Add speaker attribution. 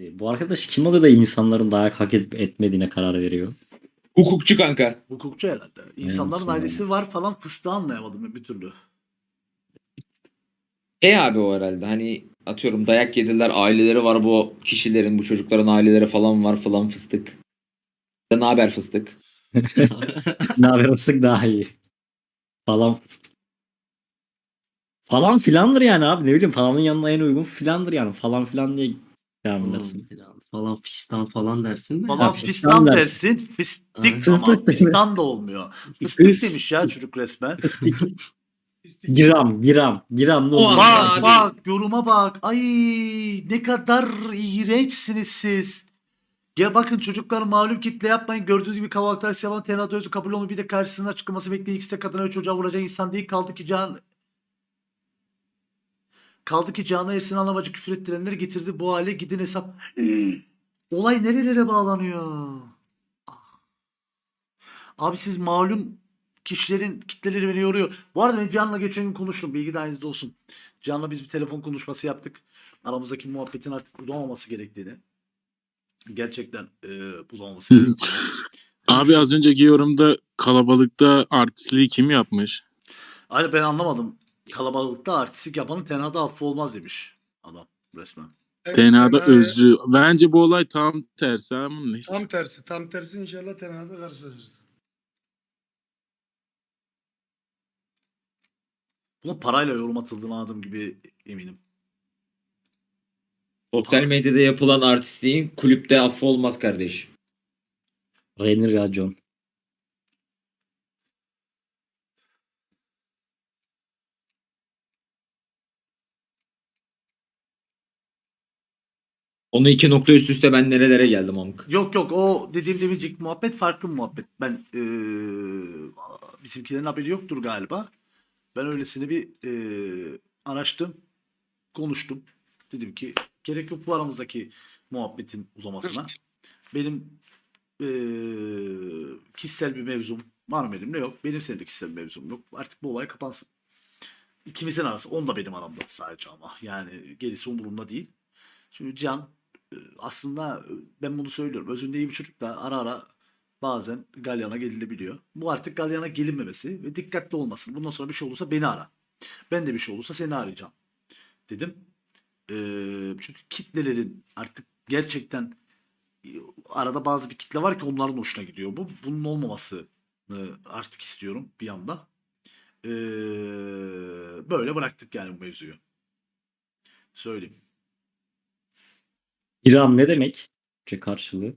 Speaker 1: E, Bu arkadaş kim oluyor da insanların dayak hak edip etmediğine karar veriyor?
Speaker 2: Hukukçu kanka.
Speaker 3: Hukukçu herhalde. İnsanların
Speaker 1: sanırım.
Speaker 3: ailesi var falan fıstığı anlayamadım ben bir türlü.
Speaker 2: Şey abi o herhalde hani atıyorum dayak yediler aileleri var bu kişilerin bu çocukların aileleri falan var falan fıstık. Ne haber fıstık?
Speaker 1: ne haber ıslık daha iyi. Falan falan filandır yani abi ne bileyim falanın yanına en uygun filandır yani falan filan diye edersin.
Speaker 4: Falan, fistan falan dersin de.
Speaker 3: Falan
Speaker 1: Ha,
Speaker 3: fistan
Speaker 1: fistan
Speaker 3: dersin. Fistik
Speaker 4: Aynen.
Speaker 3: ama fistan da olmuyor. Fıstık
Speaker 1: Fıs-
Speaker 3: demiş ya çocuk resmen.
Speaker 1: Gram, gram, gram ne
Speaker 2: O
Speaker 1: oluyor?
Speaker 2: an-
Speaker 3: Bak
Speaker 2: abi.
Speaker 3: bak yoruma bak. Ay ne kadar iğrençsiniz siz. Ya bakın çocuklar malum kitle yapmayın. Gördüğünüz gibi kahvaltılar yapan tenat özü kabul olun bir de karşısına çıkılması bekleyen ikisi de kadına ve çocuğa vuracak insan değil. Kaldı ki can Kaldı ki Can'a Ersin anlamacı küfür ettirenleri getirdi bu hale gidin hesap. Olay nerelere bağlanıyor? Ah. Abi siz malum kişilerin kitleleri beni yoruyor. Bu arada ben Can'la geçen gün konuştum. Bilgi dahilinizde olsun. Can'la biz bir telefon konuşması yaptık. Aramızdaki muhabbetin artık uzamaması gerektiğini. Gerçekten e, uzamaması gerektiğini.
Speaker 5: Abi az önceki yorumda kalabalıkta artistliği kim yapmış?
Speaker 3: Hayır ben anlamadım. Kalabalıkta artistik yapanın tenhada affı olmaz demiş adam resmen.
Speaker 6: Evet,
Speaker 5: TNA'da
Speaker 6: e,
Speaker 5: özrü. Bence bu olay tam tersi ama neyse.
Speaker 6: Tam tersi. Tam tersi inşallah tenada karşılaşırız.
Speaker 3: Buna parayla yorum atıldığını adım gibi eminim.
Speaker 2: Sosyal medyada yapılan artistliğin kulüpte affı olmaz kardeş.
Speaker 1: Rainer Racon.
Speaker 2: Onu iki nokta üst üste ben nerelere geldim amk.
Speaker 3: Yok yok o dediğim demeyecek muhabbet farklı muhabbet. Ben eee bizimkilerin haberi yoktur galiba. Ben öylesine bir eee araştım. Konuştum. Dedim ki gerek yok bu aramızdaki muhabbetin uzamasına. Benim eee kişisel bir mevzum var mı elimde yok. Benim senin de kişisel bir mevzum yok. Artık bu olay kapansın. İkimizin arası. On da benim aramda sadece ama. Yani gerisi umurumda değil. Şimdi Can aslında e, ben bunu söylüyorum. Özünde iyi bir çocuk da ara ara bazen galyana gelinebiliyor. Bu artık galyana gelinmemesi ve dikkatli olmasın. Bundan sonra bir şey olursa beni ara. Ben de bir şey olursa seni arayacağım. Dedim. Ee, çünkü kitlelerin artık gerçekten e, arada bazı bir kitle var ki onların hoşuna gidiyor. Bu bunun olmaması artık istiyorum bir anda. Ee, böyle bıraktık yani bu mevzuyu. Söyleyeyim.
Speaker 1: Gram ne demek? Türkçe karşılığı.